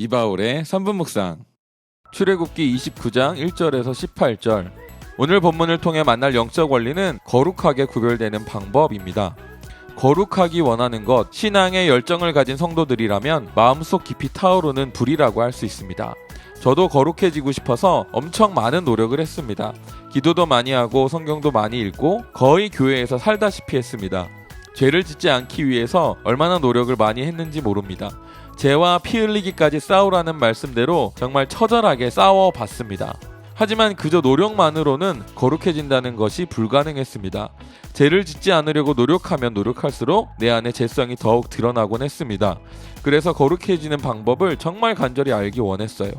이바울의 3분 묵상 출애굽기 29장 1절에서 18절 오늘 본문을 통해 만날 영적 원리는 거룩하게 구별되는 방법입니다. 거룩하기 원하는 것, 신앙의 열정을 가진 성도들이라면 마음속 깊이 타오르는 불이라고 할 수 있습니다. 저도 거룩해지고 싶어서 엄청 많은 노력을 했습니다. 기도도 많이 하고 성경도 많이 읽고 거의 교회에서 살다시피 했습니다. 죄를 짓지 않기 위해서 얼마나 노력을 많이 했는지 모릅니다. 죄와 피 흘리기까지 싸우라는 말씀대로 정말 처절하게 싸워 봤습니다. 하지만 그저 노력만으로는 거룩해진다는 것이 불가능했습니다. 죄를 짓지 않으려고 노력하면 노력할수록 내 안의 죄성이 더욱 드러나곤 했습니다. 그래서 거룩해지는 방법을 정말 간절히 알기 원했어요.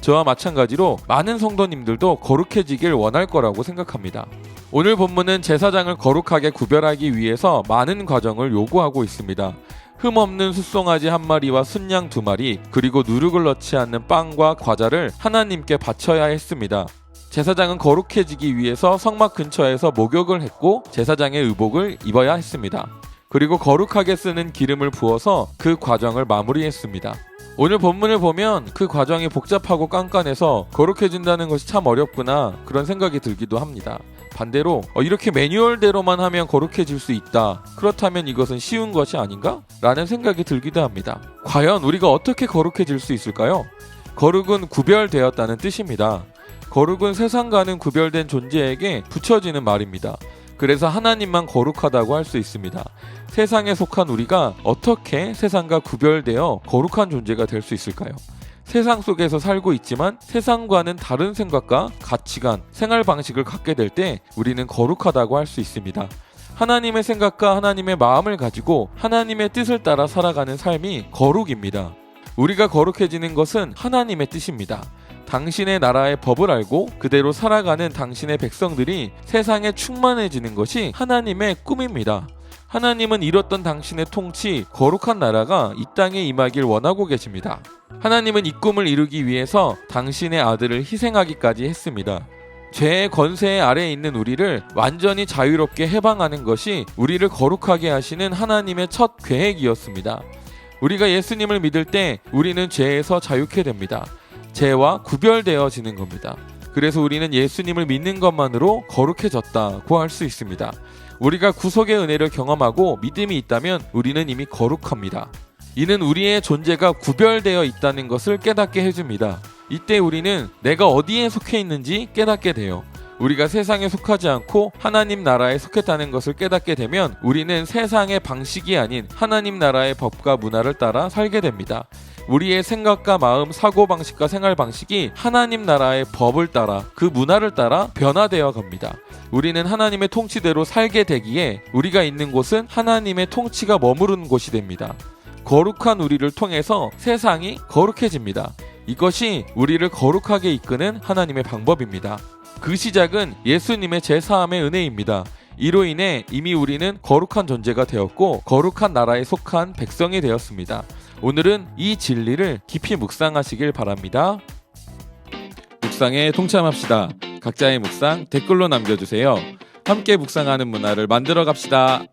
저와 마찬가지로 많은 성도님들도 거룩해지길 원할 거라고 생각합니다. 오늘 본문은 제사장을 거룩하게 구별하기 위해서 많은 과정을 요구하고 있습니다. 흠없는 숫송아지 한 마리와 순양 두 마리, 그리고 누룩을 넣지 않는 빵과 과자를 하나님께 바쳐야 했습니다. 제사장은 거룩해지기 위해서 성막 근처에서 목욕을 했고 제사장의 의복을 입어야 했습니다. 그리고 거룩하게 쓰는 기름을 부어서 그 과정을 마무리했습니다. 오늘 본문을 보면 그 과정이 복잡하고 깐깐해서 거룩해진다는 것이 참 어렵구나 그런 생각이 들기도 합니다. 반대로 어, 이렇게 매뉴얼대로만 하면 거룩해질 수 있다. 그렇다면 이것은 쉬운 것이 아닌가? 라는 생각이 들기도 합니다. 과연 우리가 어떻게 거룩해질 수 있을까요? 거룩은 구별되었다는 뜻입니다. 거룩은 세상과는 구별된 존재에게 붙여지는 말입니다. 그래서 하나님만 거룩하다고 할 수 있습니다. 세상에 속한 우리가 어떻게 세상과 구별되어 거룩한 존재가 될 수 있을까요? 세상 속에서 살고 있지만 세상과는 다른 생각과 가치관, 생활 방식을 갖게 될 때 우리는 거룩하다고 할 수 있습니다. 하나님의 생각과 하나님의 마음을 가지고 하나님의 뜻을 따라 살아가는 삶이 거룩입니다. 우리가 거룩해지는 것은 하나님의 뜻입니다. 당신의 나라의 법을 알고 그대로 살아가는 당신의 백성들이 세상에 충만해지는 것이 하나님의 꿈입니다. 하나님은 이뤘던 당신의 통치, 거룩한 나라가 이 땅에 임하길 원하고 계십니다. 하나님은 이 꿈을 이루기 위해서 당신의 아들을 희생하기까지 했습니다. 죄의 권세 아래에 있는 우리를 완전히 자유롭게 해방하는 것이 우리를 거룩하게 하시는 하나님의 첫 계획이었습니다. 우리가 예수님을 믿을 때 우리는 죄에서 자유케 됩니다. 죄와 구별되어지는 겁니다. 그래서 우리는 예수님을 믿는 것만으로 거룩해졌다고 할 수 있습니다. 우리가 구속의 은혜를 경험하고 믿음이 있다면 우리는 이미 거룩합니다. 이는 우리의 존재가 구별되어 있다는 것을 깨닫게 해줍니다. 이때 우리는 내가 어디에 속해 있는지 깨닫게 돼요. 우리가 세상에 속하지 않고 하나님 나라에 속했다는 것을 깨닫게 되면 우리는 세상의 방식이 아닌 하나님 나라의 법과 문화를 따라 살게 됩니다. 우리의 생각과 마음, 사고 방식과 생활 방식이 하나님 나라의 법을 따라 그 문화를 따라 변화되어 갑니다. 우리는 하나님의 통치대로 살게 되기에 우리가 있는 곳은 하나님의 통치가 머무르는 곳이 됩니다. 거룩한 우리를 통해서 세상이 거룩해집니다. 이것이 우리를 거룩하게 이끄는 하나님의 방법입니다. 그 시작은 예수님의 제사함의 은혜입니다. 이로 인해 이미 우리는 거룩한 존재가 되었고 거룩한 나라에 속한 백성이 되었습니다. 오늘은 이 진리를 깊이 묵상하시길 바랍니다. 묵상에 동참합시다. 각자의 묵상 댓글로 남겨주세요. 함께 묵상하는 문화를 만들어 갑시다.